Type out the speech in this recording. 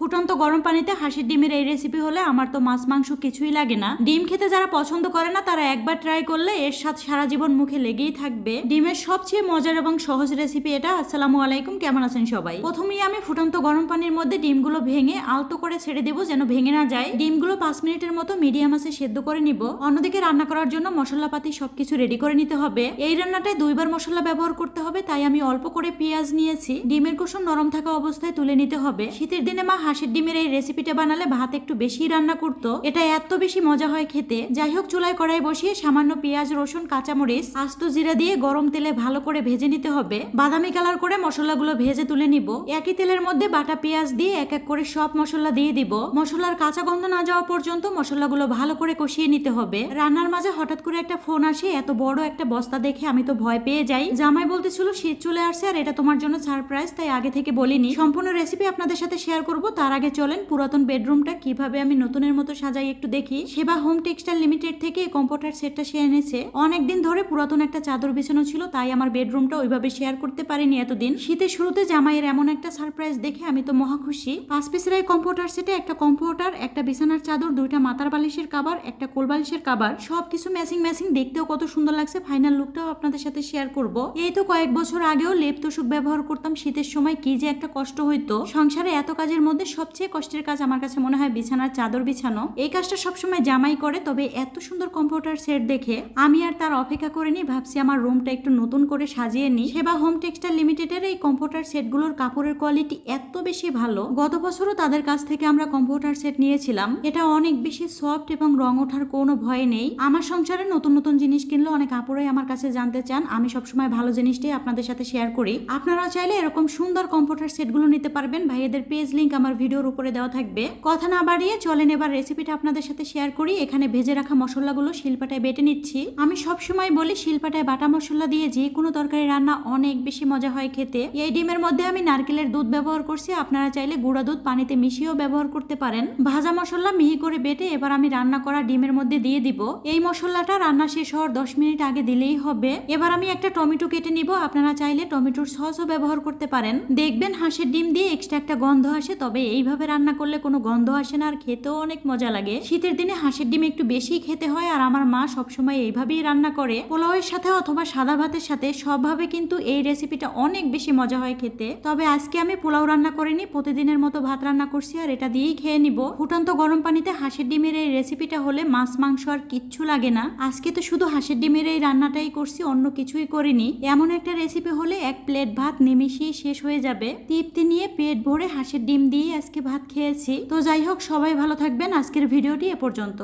ফুটন্ত গরম পানিতে হাঁসের ডিমের এই রেসিপি হলে আমার তো মাছ, মাংস কিছুই লাগে না। ডিম খেতে যারা পছন্দ করে না, তারা একবার ট্রাই করলে এর স্বাদ সারা জীবন মুখে লেগেই থাকবে। ডিমের সবচেয়ে মজার এবং সহজ রেসিপি এটা। আসসালামু আলাইকুম, কেমন আছেন সবাই? প্রথমেই আমি ফুটন্ত গরম পানির মধ্যে ডিমগুলো ভেঙে আলতো করে ছেড়ে দেবো যেন ভেঙে না যায়। ডিমগুলো পাঁচ মিনিটের মতো মিডিয়াম আছে সেদ্ধ করে নিব। অন্যদিকে রান্না করার জন্য মশলাপাতি সবকিছু রেডি করে নিতে হবে। এই রান্নাটায় দুইবার মশলা ব্যবহার করতে হবে, তাই আমি অল্প করে পেঁয়াজ নিয়েছি। ডিমের কুসুম নরম থাকা অবস্থায় তুলে নিতে হবে। শীতের দিনে মা হাঁসের ডিমের এই রেসিপিটা বানালে ভাত একটু বেশি রান্না করতো। এটা এত বেশি মজা হয় খেতে। যাই হোক, চুলায় কড়াই বসিয়ে সামান্য পেঁয়াজ, রসুন, কাঁচামরিচ, আস্ত জিরা দিয়ে গরম তেলে ভালো করে ভেজে নিতে হবে। বাদামি কালার করে মশলাগুলো ভেজে তুলে নিব। একই তেলের মধ্যে বাটা পেঁয়াজ দিয়ে এক এক করে সব মশলা দিয়ে দিব। মশলার কাঁচা গন্ধ না যাওয়া পর্যন্ত মশলাগুলো ভালো করে কষিয়ে নিতে হবে। রান্নার মাঝে হঠাৎ করে একটা ফোন আসে, এত বড় একটা বস্তা দেখে আমি তো ভয় পেয়ে যাই। জামাই বলতেছিল, শীত চলে আসছে আর এটা তোমার জন্য সারপ্রাইজ তাই আগে থেকে বলিনি। সম্পূর্ণ রেসিপি আপনাদের সাথে শেয়ার করব তার আগে চলেন পুরাতন বেডরুমটা কীভাবে আমি নতুনের মতো সাজাই একটু দেখি। সেবা হোম টেক্সটাইল লিমিটেড থেকে কম্পিউটার সেটটা সে এনেছে। অনেকদিন ধরে পুরাতন একটা চাদর বিছানো ছিল, তাই আমার বেডরুমটা ওইভাবে শেয়ার করতে পারিনি এতদিন। শীতের শুরুতে জামাইয়ের এমন একটা সারপ্রাইজ দেখে আমি তো মহা খুশি। পাঁচ পিসের এই কম্পিউটার সেটে একটা কম্পিউটার একটা বিছানার চাদর, দুইটা মাথার বালিশের কাবার একটা কোল বালিশের কাবার সবকিছু ম্যাচিং ম্যাচিং দেখতেও কত সুন্দর লাগছে। ফাইনাল লুকটাও আপনাদের সাথে শেয়ার করব। এই তো কয়েক বছর আগেও লেপ তোষক ব্যবহার করতাম শীতের সময়, কি যে একটা কষ্ট হইতো। সংসারে এত কাজের মধ্যে সবচেয়ে কষ্টের কাজ আমার কাছে মনে হয় বিছানার চাদর বিছানো। এই কাজটা সবসময় জামাই করে, তবে এত সুন্দর কম্পিউটার সেট দেখে আমি আর তার অপেক্ষা করিনি, ভাবছি আমার রুমটা একটু নতুন করে সাজিয়ে নিই। সেবা হোম টেক্সটাইল লিমিটেডের এই কম্পিউটার সেটগুলোর কাপড়ের কোয়ালিটি এত বেশি ভালো। গত বছরও তাদের কাছ থেকে আমরা কম্পিউটার সেট নিয়েছিলাম। এটা অনেক বেশি সফট এবং রং ওঠার কোনো ভয় নেই। আমার সংসারে নতুন নতুন জিনিস কিনলে অনেক আপুরাই আমার কাছে জানতে চান। আমি সবসময় ভালো জিনিসটাই আপনাদের সাথে শেয়ার করি। আপনারা চাইলে এরকম সুন্দর কম্পিউটার সেটগুলো নিতে পারবেন। ভাইয়াদের পেজ লিংক আমার ভিডিওর উপরে দেওয়া থাকবে। কথা না বাড়িয়ে চলেন এবার রেসিপিটা আপনাদের সাথে শেয়ার করি। এখানে ভেজে রাখা মশলাগুলো শিলপাটায় বেটে নিচ্ছি। আমি সবসময় বলি শিলপাটায় বাটা মশলা দিয়ে যে কোনো তরকারি রান্না অনেক বেশি মজা হয় খেতে। এই ডিমের মধ্যে আমি নারকেলের দুধ ব্যবহার করছি। আপনারা চাইলে গুঁড়া দুধ পানিতে মিশিয়েও ব্যবহার করতে পারেন। ভাজা মশলা মিহি করে বেটে এবার আমি রান্না করা ডিমের মধ্যে দিয়ে দিব। এই মশলাটা রান্না শেষ হওয়ার দশ মিনিট আগে দিলেই হবে। এবার আমি একটা টমেটো কেটে নিব। আপনারা চাইলে টমেটোর সসও ব্যবহার করতে পারেন। দেখবেন হাঁসের ডিম দিয়ে এক্সট্রা একটা গন্ধ আসে, তবে এইভাবে রান্না করলে কোনো গন্ধ আসে না আর খেতেও অনেক মজা লাগে। শীতের দিনে হাঁসের ডিম একটু বেশি খেতে হয় আর আমার মা সবসময় এইভাবেই রান্না করে। পোলাওয়ের সাথে অথবা সাদা ভাতের সাথে সবভাবে কিন্তু এই রেসিপিটা অনেক বেশি মজা হয় খেতে। তবে আজকে আমি পোলাও রান্না করিনি, প্রতিদিনের মতো ভাত রান্না করছি আর এটা দিয়েই খেয়ে নিব। ফুটন্ত গরম পানিতে হাঁসের ডিমের এই রেসিপিটা হলে মাছ, মাংস আর কিচ্ছু লাগে না। আজকে তো শুধু হাঁসের ডিমের এই রান্নাটাই করছি, অন্য কিছুই করিনি। এমন একটা রেসিপি হলে এক প্লেট ভাত নিমিশেই শেষ হয়ে যাবে। তৃপ্তি নিয়ে পেট ভরে হাঁসের ডিম দিয়ে আজকে ভাত খেয়েছি। তো যাই হোক সবাই ভালো থাকবেন। আজকের ভিডিওটি এ পর্যন্ত।